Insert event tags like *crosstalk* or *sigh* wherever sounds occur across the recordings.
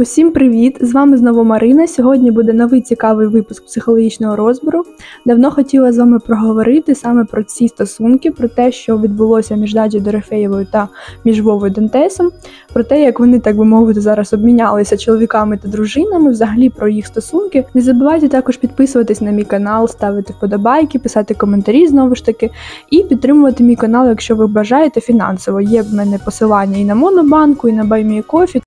Усім привіт! З вами знову Марина. Сьогодні буде новий цікавий випуск психологічного розбору. Давно хотіла з вами проговорити саме про ці стосунки, про те, що відбулося між Даді Дорофеєвою та між Вовою Дантесом, про те, як вони, так би мовити, зараз обмінялися чоловіками та дружинами, взагалі про їх стосунки. Не забувайте також підписуватись на мій канал, ставити вподобайки, писати коментарі знову ж таки, і підтримувати мій канал, якщо ви бажаєте фінансово. Є в мене посилання і на Монобанку, і на BuyMeACoffee.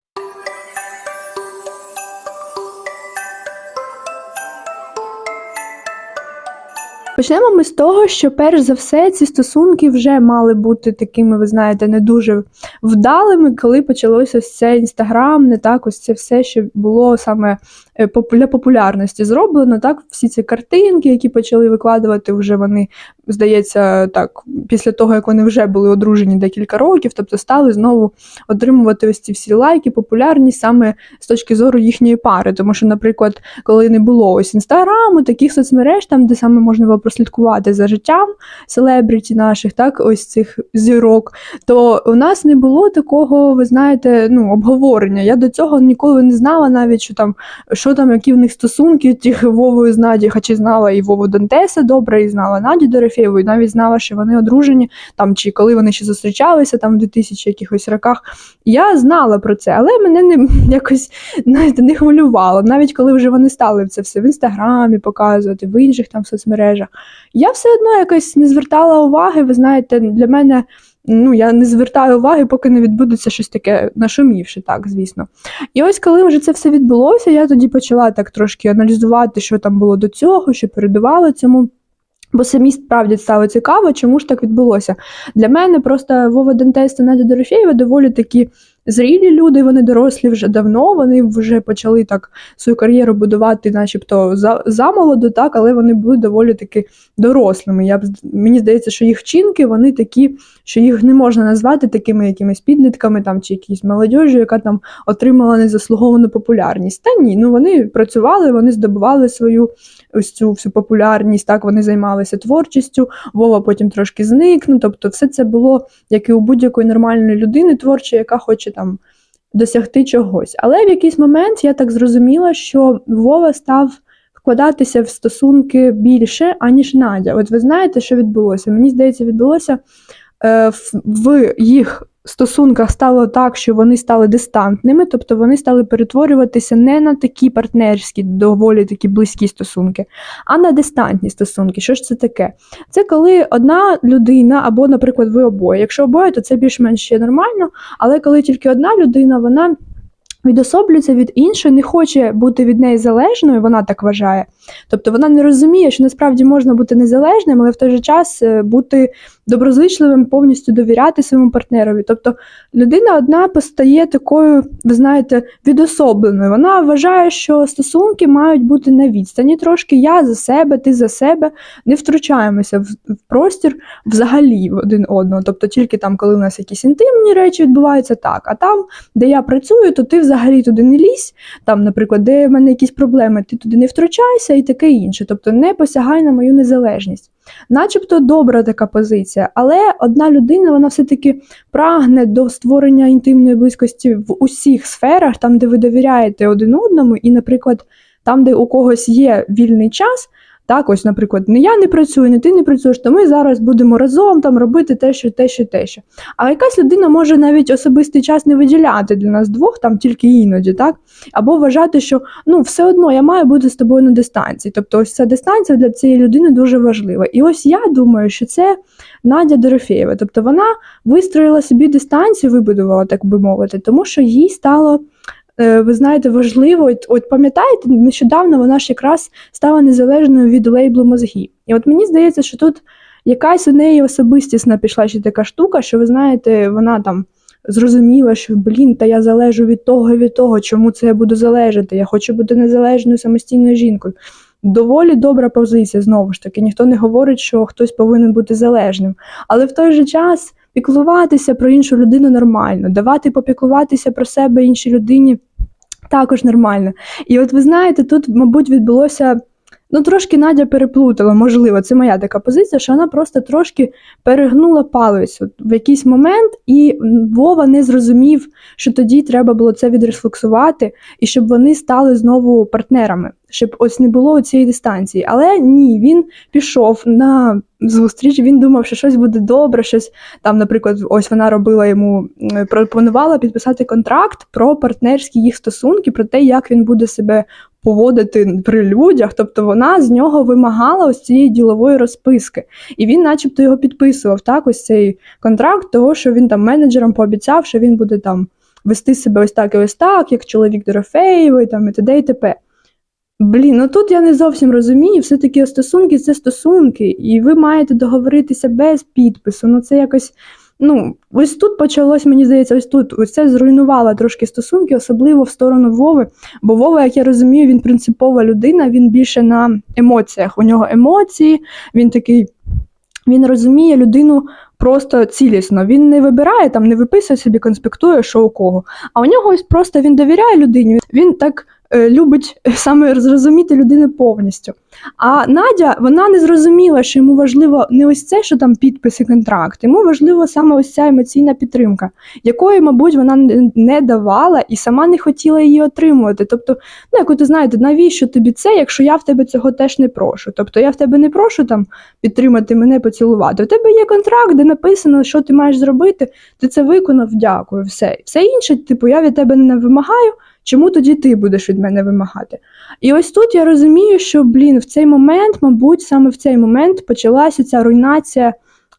Почнемо ми з того, що перш за все ці стосунки вже мали бути такими, ви знаєте, не дуже вдалими, коли почалося ось це інстаграм, не так ось це все, що було саме е, для популярності зроблено. Так, всі ці картинки, які почали викладувати, вже вони, здається, так, після того як вони вже були одружені декілька років, тобто стали знову отримувати ось ці всі лайки, популярність саме з точки зору їхньої пари. Тому що, наприклад, коли не було ось інстаграму, таких соцмереж, там де саме можна було прослідкувати за життям селебріті наших, так ось цих зірок, то у нас не було такого, ви знаєте, ну обговорення. Я до цього ніколи не знала навіть, що там що там, які в них стосунки тих Вовою з Наді, хоча знала і Вову Дантеса добре, і знала Наді Дорофєву, і навіть знала, що вони одружені, там чи коли вони ще зустрічалися там в 2000 якихось роках. Я знала про це, але мене не *laughs* якось знаєте, не хвилювало. Навіть коли вже вони стали це все в інстаграмі показувати, в інших там соцмережах. Я все одно якось не звертала уваги. Ви знаєте, для мене. Ну, я не звертаю уваги, поки не відбудеться щось таке нашумівши, так, звісно. І ось коли вже це все відбулося, я тоді почала так трошки аналізувати, що там було до цього, що передувало цьому. Бо самі справді стало цікаво, чому ж так відбулося. Для мене просто Вова Дантес та Надя Дорофєєва доволі такі зрілі люди, вони дорослі вже давно, вони вже почали так свою кар'єру будувати, начебто, за, замолоду, так, але вони були доволі таки дорослими. Я б, мені здається, що їх вчинки вони такі, що їх не можна назвати такими якимись підлітками там, чи якісь молодіжю, яка там отримала незаслуговану популярність. Та ні, ну вони працювали, вони здобували свою ось цю всю популярність, так вони займалися творчістю, Вова потім трошки зник. Ну, тобто, все це було як і у будь-якої нормальної людини творчої, яка хоче там досягти чогось. Але в якийсь момент я так зрозуміла, що Вова став вкладатися в стосунки більше, аніж Надя. От ви знаєте, що відбулося? Мені здається, відбулося е, в, в їх стосунках стало так, що вони стали дистантними, тобто вони стали перетворюватися не на такі партнерські, доволі такі близькі стосунки, а на дистантні стосунки. Що ж це таке? Це коли одна людина, або, наприклад, ви обоє. Якщо обоє, то це більш-менш ще нормально, але коли тільки одна людина, вона. Відособлюється від іншої, не хоче бути від неї залежною, вона так вважає. Тобто вона не розуміє, що насправді можна бути незалежним, але в той же час е, бути доброзичливим, повністю довіряти своєму партнерові. Тобто людина одна постає такою, ви знаєте, відособленою. Вона вважає, що стосунки мають бути на відстані трошки. Я за себе, ти за себе, не втручаємося в, простір взагалі один одного. Тобто тільки там, коли у нас якісь інтимні речі відбуваються, так. А там, де я працюю, то ти взагалі туди не лізь. Там, наприклад, де в мене якісь проблеми, ти туди не втручайся і таке інше. Тобто не посягай на мою незалежність. Начебто добра така позиція, але одна людина вона все-таки прагне до створення інтимної близькості в усіх сферах, там, де ви довіряєте один одному, і, наприклад, там, де у когось є вільний час. Так, ось, наприклад, не я не працюю, не ти не працюєш, то ми зараз будемо разом там робити те, що те, що те, що. А якась людина може навіть особистий час не виділяти для нас двох, там тільки іноді, так? Або вважати, що ну все одно я маю бути з тобою на дистанції. Тобто, ось ця дистанція для цієї людини дуже важлива. І ось я думаю, що це Надя Дорофєєва. Тобто вона вистроїла собі дистанцію, вибудувала, так би мовити, тому що їй стало. Е, Ви знаєте, важливо, от, от пам'ятаєте, нещодавно вона ж якраз стала незалежною від лейблу мозгів. І от мені здається, що тут якась у неї особистісна пішла ще така штука, що ви знаєте, вона там зрозуміла, що блін, та я залежу від того і від того, чому це я буду залежати. Я хочу бути незалежною самостійною жінкою. Доволі добра позиція, знову ж таки. Ніхто не говорить, що хтось повинен бути залежним. Але в той же час піклуватися про іншу людину нормально, давати попіклуватися про себе іншій людині також нормально. І от ви знаєте, тут, мабуть, відбулося Ну, трошки Надя переплутала, можливо, це моя така позиція, що вона просто трошки перегнула палицю в якийсь момент, і Вова не зрозумів, що тоді треба було це відрефлексувати, і щоб вони стали знову партнерами, щоб ось не було цієї дистанції. Але ні, він пішов на зустріч, він думав, що щось буде добре, щось там, наприклад, ось вона робила йому, пропонувала підписати контракт про партнерські їх стосунки, про те, як він буде себе поводити при людях. Тобто вона з нього вимагала ось цієї ділової розписки. І він, начебто, його підписував так, ось цей контракт, того, що він там менеджерам пообіцяв, що він буде там вести себе ось так і ось так, як чоловік Дорофеєвої, там і т.д. і т.п. Блін, ну тут я не зовсім розумію. Все-таки стосунки це стосунки, і ви маєте договоритися без підпису. Ну це якось. Ну, ось тут почалось, мені здається, ось тут ось це зруйнувало трошки стосунки, особливо в сторону Вови. Бо Вова, як я розумію, він принципова людина, він більше на емоціях. У нього емоції, він такий, він розуміє людину просто цілісно. Він не вибирає там, не виписує собі, конспектує, що у кого. А у нього ось просто він довіряє людині. Він так любить саме зрозуміти людину повністю. А Надя вона не зрозуміла, що йому важливо не ось це, що там підпис і контракт. Йому важливо саме ось ця емоційна підтримка, якої, мабуть, вона не- давала і сама не хотіла її отримувати. Тобто, ну як от, знаєте, навіщо тобі це, якщо я в тебе цього теж не прошу? Тобто я в тебе не прошу там підтримати мене, поцілувати. У тебе є контракт, де написано, що ти маєш зробити. Ти це виконав, дякую. Все. Все інше, типу, я від тебе не вимагаю. Чому тоді ти будеш від мене вимагати? І ось тут я розумію, що, блін, в цей момент, мабуть, саме в цей момент почалася ця руйнація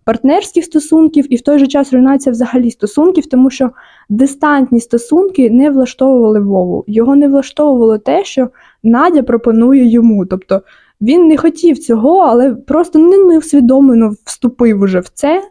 партнерських стосунків і в той же час руйнація взагалі стосунків, тому що дистантні стосунки не влаштовували Вову. Його не влаштовувало те, що Надя пропонує йому. Тобто він не хотів цього, але просто не неусвідомлено вступив уже в це.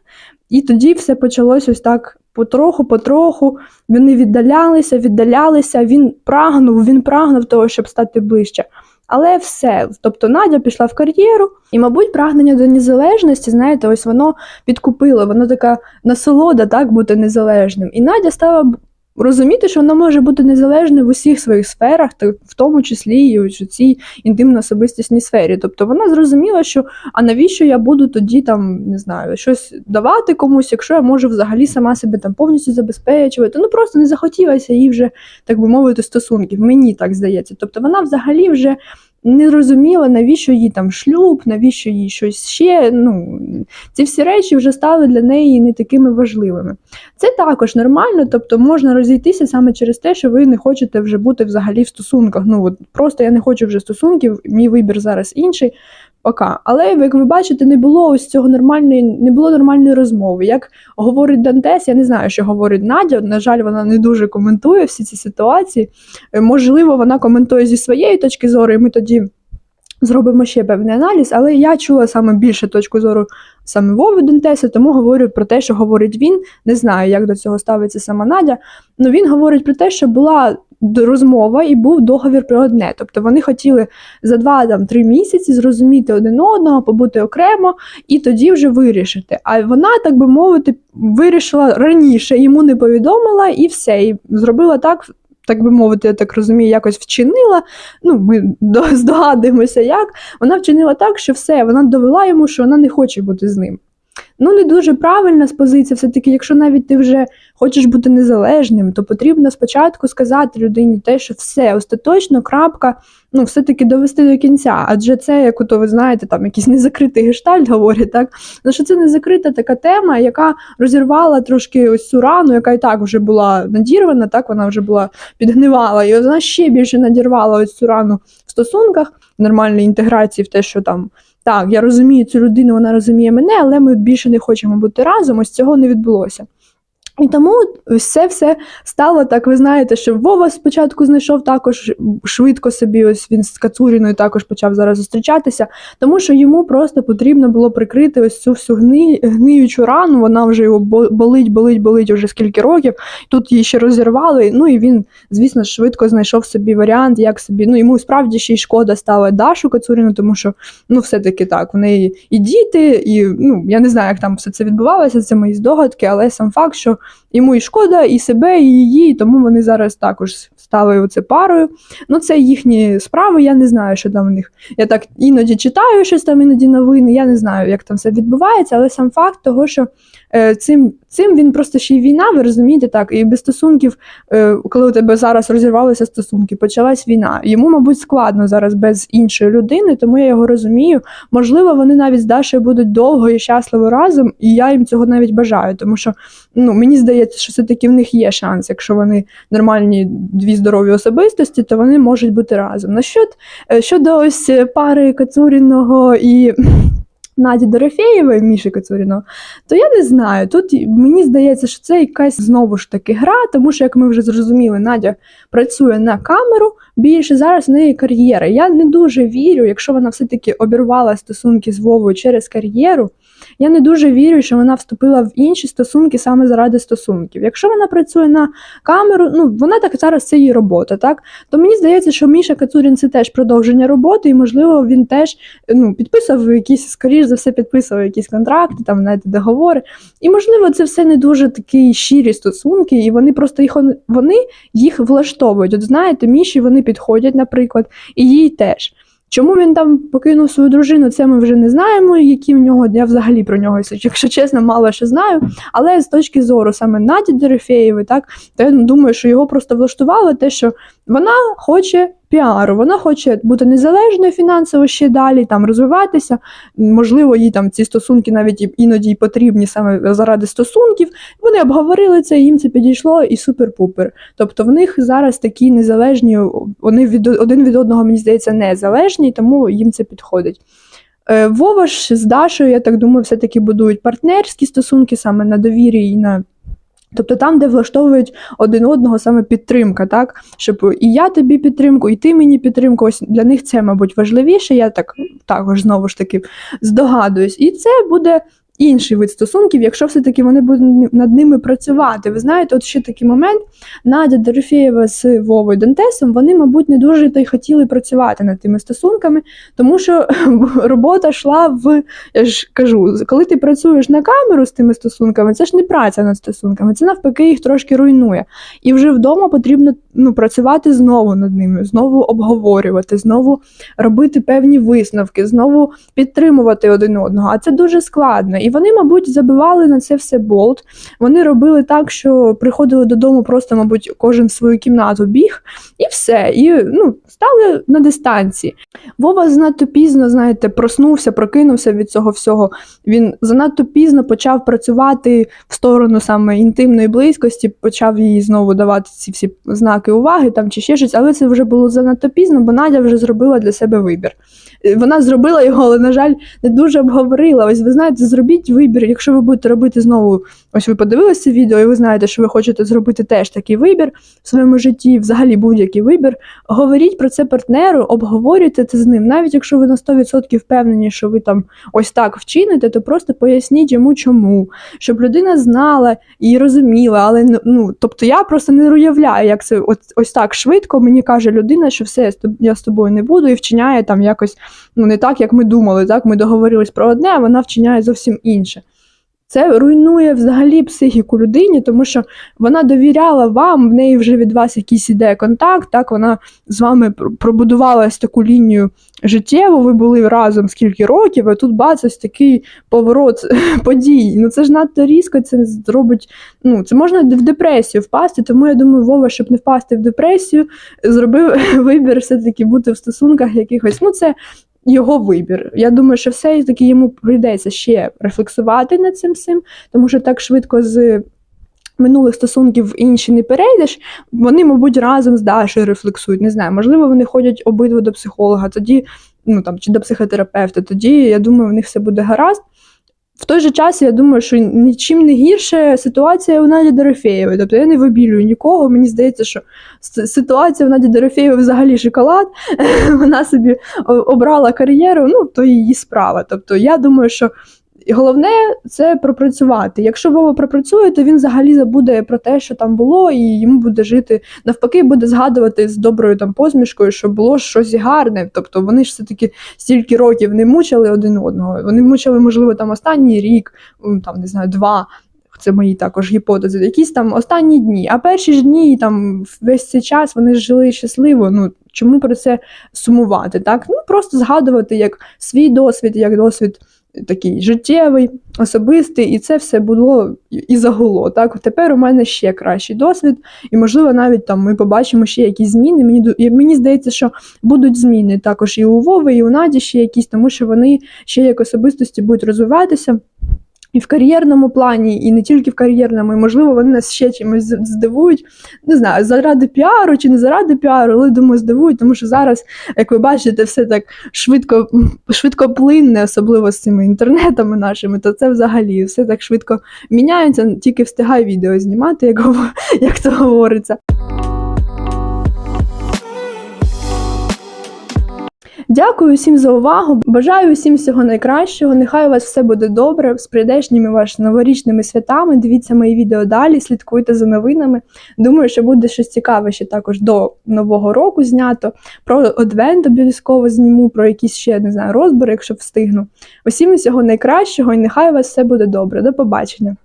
І тоді все почалось ось так потроху, потроху. Вони віддалялися, віддалялися. Він прагнув, він прагнув того, щоб стати ближче. Але все, тобто Надя пішла в кар'єру, і, мабуть, прагнення до незалежності, знаєте, ось воно підкупило, воно така насолода, так, бути незалежним. І Надя стала розуміти, що вона може бути незалежною в усіх своїх сферах, та в тому числі і у цій інтимно-особистісній сфері. Тобто вона зрозуміла, що а навіщо я буду тоді там, не знаю, щось давати комусь, якщо я можу взагалі сама себе там повністю забезпечувати. Ну просто не захотілося їй вже, так би мовити, стосунків. Мені так здається. Тобто вона взагалі вже. Не розуміла, навіщо їй там шлюб, навіщо їй щось ще. Ну, ці всі речі вже стали для неї не такими важливими. Це також нормально, тобто можна розійтися саме через те, що ви не хочете вже бути взагалі в стосунках. Ну от просто я не хочу вже стосунків, мій вибір зараз інший. Пока. Але як ви бачите, не було ось цього нормальної, не було нормальної розмови. Як говорить Дантес, я не знаю, що говорить Надя. На жаль, вона не дуже коментує всі ці ситуації. Е, Можливо, вона коментує зі своєї точки зору, і ми тоді зробимо ще певний аналіз. Але я чула саме більше точку зору саме Вови Дантеса, тому говорю про те, що говорить він. Не знаю, як до цього ставиться сама Надя. Ну він говорить про те, що була розмова і був договір про одне. Тобто вони хотіли за два там три місяці зрозуміти один одного, побути окремо і тоді вже вирішити. А вона, так би мовити, вирішила раніше, йому не повідомила і все. І зробила так. Так би мовити, я так розумію, якось вчинила. Ну, ми до- *laughs* здогадуємося, як вона вчинила так, що все, вона довела йому, що вона не хоче бути з ним. Ну, не дуже правильна з позиції, все-таки, якщо навіть ти вже хочеш бути незалежним, то потрібно спочатку сказати людині те, що все, остаточно, крапка, ну, все-таки довести до кінця. Адже це, як ото ви знаєте, там якийсь незакритий гештальт говорять, так? Ну, що це незакрита така тема, яка розірвала трошки ось цю рану, яка і так вже була надірвана, так вона вже була підгнивала, і вона ще більше надірвала ось цю рану в стосунках, нормальної інтеграції в те, що там. Так, я розумію цю людину, вона розуміє мене, але ми більше не хочемо бути разом. Ось цього не відбулося. І тому ось це все стало так. Ви знаєте, що Вова спочатку знайшов також швидко собі. Ось він з Кацуріною також почав зараз зустрічатися, тому що йому просто потрібно було прикрити ось цю всю гни, гниючу рану. Вона вже його бо- болить, болить, болить уже скільки років. Тут її ще розірвали. Ну і він, звісно, швидко знайшов собі варіант, як собі. Ну йому справді ще й шкода стала Дашу Кацуріну, тому що ну все-таки так, в неї і діти, і ну я не знаю, як там все це відбувалося. Це мої здогадки, але сам факт, що йому і шкода, і себе, і її, і тому вони зараз також стали оце парою. Ну, це їхні справи, я не знаю, що там у них. Я так іноді читаю щось там, іноді новини. Я не знаю, як там все відбувається, але сам факт того, що цим, цим він просто ще й війна, ви розумієте, так, і без стосунків, е, коли у тебе зараз розірвалися стосунки, почалась війна. Йому, мабуть, складно зараз без іншої людини, тому я його розумію. Можливо, вони навіть з Дашею будуть довго і щасливо разом, і я їм цього навіть бажаю, тому що ну, мені здається, що все-таки в них є шанс, якщо вони нормальні дві здорові особистості, то вони можуть бути разом. Насчет е, щодо ось пари Кацуріного і. Наді Дорофєєвої, Міші Кацуріно, то я не знаю. Тут мені здається, що це якась знову ж таки гра, тому що, як ми вже зрозуміли, Надя працює на камеру, більше зараз в неї кар'єра. Я не дуже вірю, якщо вона все-таки обірвала стосунки з Вовою через кар'єру. Я не дуже вірю, що вона вступила в інші стосунки саме заради стосунків. Якщо вона працює на камеру, ну вона так зараз це її робота, так то мені здається, що Міша Кацурін це теж продовження роботи, і можливо він теж ну підписав якісь, скоріш за все, підписував якісь контракти, там навіть договори. І можливо, це все не дуже такі щирі стосунки, і вони просто їх вони їх влаштовують. От знаєте, Міші вони підходять, наприклад, і їй теж. Чому він там покинув свою дружину, це ми вже не знаємо, які в нього, я взагалі про нього, якщо чесно, мало що знаю. Але з точки зору саме Наді Дерефєєвої, так, то я думаю, що його просто влаштувало те, що вона хоче піару, вона хоче бути незалежною фінансово ще далі, там розвиватися. Можливо, їй там ці стосунки навіть іноді й потрібні саме заради стосунків. Вони обговорили це, їм це підійшло і супер-пупер. Тобто в них зараз такі незалежні, вони від один від одного, мені здається, незалежні, тому їм це підходить. Е, Вова ж з Дашою, я так думаю, все-таки будують партнерські стосунки саме на довірі і на Тобто там, де влаштовують один одного саме підтримка, так щоб і я тобі підтримку, і ти мені підтримку. Ось для них це, мабуть, важливіше. Я так також знову ж таки здогадуюсь, і це буде інший вид стосунків, якщо все-таки вони будуть над ними працювати. Ви знаєте, от ще такий момент Надя Дорофєєва з Вовою Дантесом, вони, мабуть, не дуже то й хотіли працювати над тими стосунками, тому що *laughs* робота йшла в я ж кажу, коли ти працюєш на камеру з тими стосунками, це ж не праця над стосунками, це навпаки їх трошки руйнує. І вже вдома потрібно ну, працювати знову над ними, знову обговорювати, знову робити певні висновки, знову підтримувати один одного. А це дуже складно. І вони, мабуть, забивали на це все болт. Вони робили так, що приходили додому, просто, мабуть, кожен в свою кімнату біг, і все. І ну, стали на дистанції. Вова занадто пізно, знаєте, проснувся, прокинувся від цього всього. Він занадто пізно почав працювати в сторону саме інтимної близькості, почав їй знову давати ці всі знаки уваги там чи ще щось, але це вже було занадто пізно, бо Надя вже зробила для себе вибір. Вона зробила його, але, на жаль, не дуже обговорила. Ось ви знаєте, зробіть вибір. Якщо ви будете робити знову, ось ви подивилися відео, і ви знаєте, що ви хочете зробити теж такий вибір в своєму житті, взагалі будь-який вибір. Говоріть про це партнеру, обговорюйте це з ним. Навіть якщо ви на 100% впевнені, що ви там ось так вчините, то просто поясніть йому, чому, щоб людина знала і розуміла. Але ну тобто я просто не уявляю, як це ось, так швидко мені каже людина, що все я з тобою не буду, і вчиняє там якось ну не так, як ми думали. Так, ми договорились про одне, а вона вчиняє зовсім інше. Це руйнує взагалі психіку людині, тому що вона довіряла вам, в неї вже від вас якийсь іде контакт. Так вона з вами пробудувала таку лінію життєву. Ви були разом скільки років, а тут бац, такий поворот *laughs* подій. Ну це ж надто різко, це зробить. Ну це можна в депресію впасти. Тому я думаю, Вова, щоб не впасти в депресію, зробив *laughs* вибір все-таки бути в стосунках якихось. Ну це його вибір. Я думаю, що все таки йому прийдеться ще рефлексувати над цим всім, тому що так швидко з. Минулих стосунків в інші не перейдеш, вони, мабуть, разом з Дашою рефлексують. Не знаю, можливо, вони ходять обидва до психолога, тоді, ну там чи до психотерапевта. Тоді я думаю, в них все буде гаразд. В той же час я думаю, що нічим не гірше ситуація у Наді Дорофєєвої. Тобто я не вибілюю нікого. Мені здається, що ситуація у Наді Дорофеєвої взагалі шоколад. *laughs* Вона собі обрала кар'єру, ну то її справа. Тобто я думаю, що головне це пропрацювати. Якщо Вова пропрацює, то він взагалі забуде про те, що там було, і йому буде жити навпаки, буде згадувати з доброю там посмішкою, що було щось гарне. Тобто вони ж все таки стільки років не мучили один одного. Вони мучили, можливо, там останній рік, там не знаю, два. це мої також гіпотези, якісь там останні дні. А перші ж дні, там весь цей час вони жили щасливо. Ну чому про це сумувати? Так, ну просто згадувати як свій досвід, як досвід такий життєвий, особистий, і це все було і- загуло. Так, тепер у мене ще кращий досвід, і можливо, навіть там ми побачимо ще якісь зміни. Мені мені здається, що будуть зміни також і у Вови, і у Наді ще якісь, тому що вони ще як особистості будуть розвиватися. І в кар'єрному плані, і не тільки в кар'єрному, і можливо, вони нас ще чимось здивують. Не знаю, заради піару чи не заради піару, але думаю, здивують, тому що зараз, як ви бачите, все так швидко, швидкоплинне, особливо з цими інтернетами нашими, то це взагалі все так швидко міняється, тільки встигай відео знімати, як, *laughs* як то говориться. Дякую всім за увагу. Бажаю всім всього найкращого. Нехай у вас все буде добре. З прийдешніми вашими новорічними святами. Дивіться мої відео далі, слідкуйте за новинами. Думаю, що буде щось цікаве ще також до нового року знято. Про адвент обов'язково зніму, про якісь ще не знаю розбори, якщо встигну. Усім всього найкращого, і нехай у вас все буде добре. До побачення.